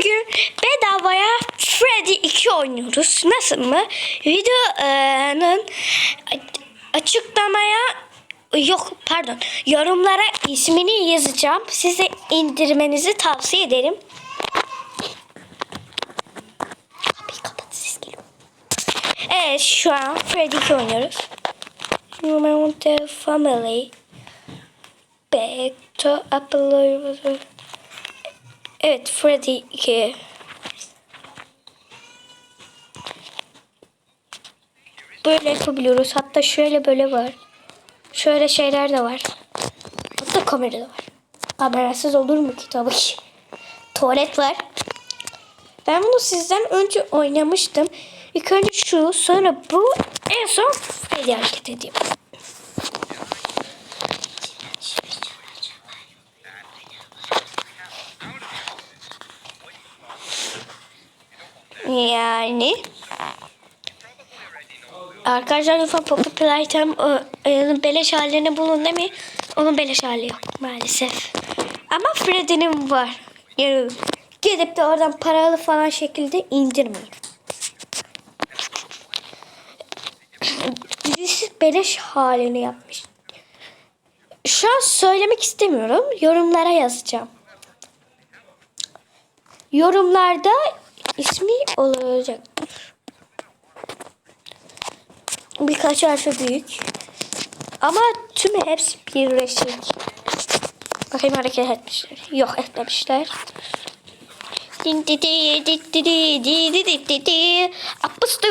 Bugün bedavaya Freddy 2 oynuyoruz. Nasıl mı? Videonun açıklamaya yok pardon yorumlara ismini yazacağım. Size indirmenizi tavsiye ederim. Kapıyı kapat. Evet şu an Freddy 2 oynuyoruz. Want the family. Back to Apple. Evet Freddy 2. Böyle yapabiliyoruz. Hatta şöyle böyle var. Şöyle şeyler de var. Hatta kamera da var. Kamerasız olur mu ki tabii ki. Tuvalet var. Ben bunu sizden önce oynamıştım. İlk önce şu sonra bu en son Freddy hareket ediyor. Yani Arkadaşlar lütfen Poppy Playtime e, beleş halini bulun değil mi? Onun beleş hali yok maalesef. Ama Freddy'nin var. Yani gidip de oradan paralı falan şekilde indirmeyin. Birisi beleş halini yapmış. Şu an söylemek istemiyorum. Yorumlara yazacağım. Yorumlarda olacaktır. Birkaç harfi büyük. Ama tüm hepsi birleşik. Bakayım hareket etmişler. Yok etmemişler. Din di di di di di di di di di di Apıstı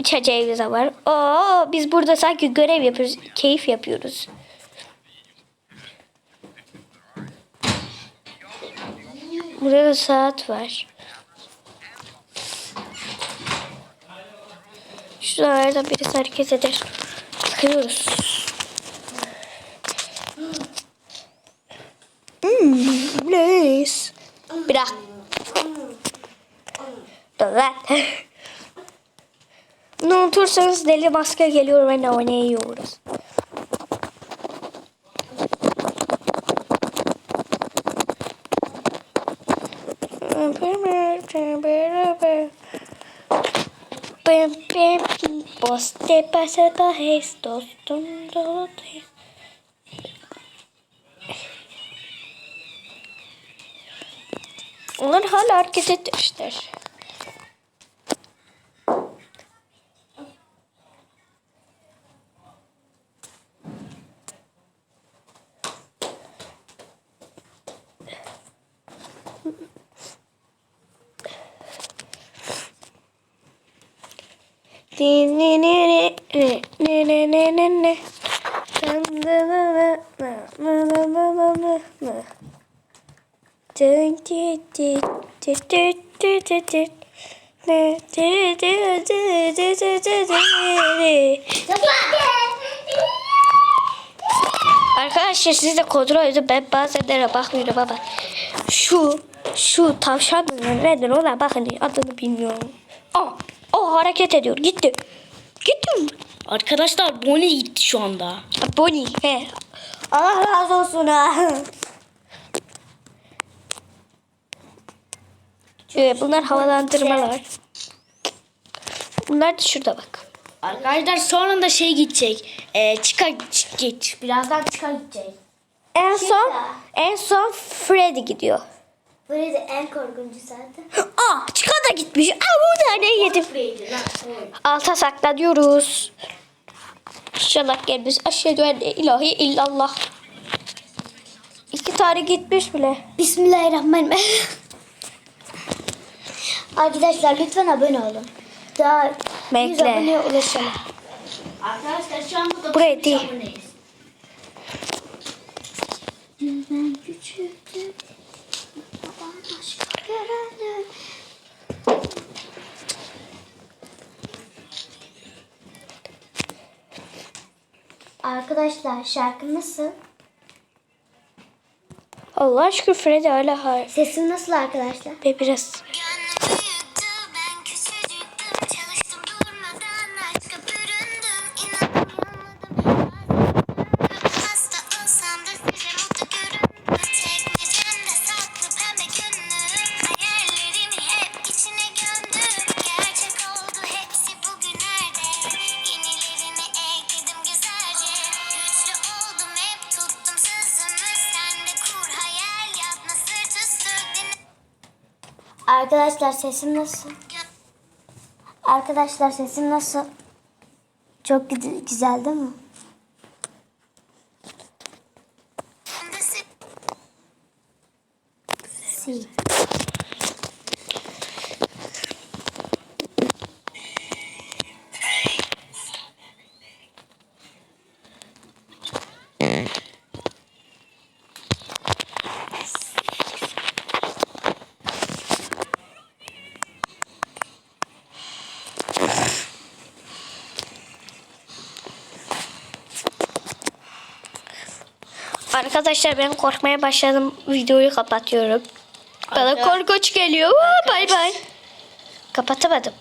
Üç İçeceğimiz var. Oo, biz burada sanki görev yapıyoruz. Keyif yapıyoruz. Burada da saat var. Şuralardan birisi hareket eder. Bakıyoruz. Hmm, please. Bırak. Dur lan. Bunu unutursanız deli maske geliyor ve ne oynuyoruz. Poste pasapajes, dostum dolatayım. Onlar hala hareket etmişler. Ne ne ne ne ne ne ne ne. Arkadaşlar siz de kontrol edin. Ben bazenlere bakmıyorum ama şu şu tavşan mı nedir ona bakın adını bilmiyorum. Aa, o hareket ediyor. Gitti. Gitti? Arkadaşlar Bonnie gitti şu anda. Bonnie. He. Allah razı olsun ha. Ee, bunlar havalandırmalar. Bunlar da şurada bak. Arkadaşlar sonra da şey gidecek. Ee, çıka git. Birazdan çıka gidecek. En son en son Freddy gidiyor. Freddy en korkuncu zaten. Aa Chica da gitmiş. Aa bu da ne yedim. Alta saklanıyoruz. İnşallah gelmez. Aşağıya en ilahi illallah. İki tane gitmiş bile. Bismillahirrahmanirrahim. Arkadaşlar lütfen abone olun. Daha 100 Bekle. aboneye ulaşalım. Arkadaşlar şu anda Buraya değil. aboneyiz. Ben küçüktüm. Arkadaşlar şarkı nasıl? Allah aşkına Freddy öyle hayır. Sesim nasıl arkadaşlar? Ve biraz Arkadaşlar sesim nasıl? Arkadaşlar sesim nasıl? Çok güzel, değil mi? Arkadaşlar ben korkmaya başladım. Videoyu kapatıyorum. Bana korkunç geliyor. Aa, Bay bay. Kapatamadım.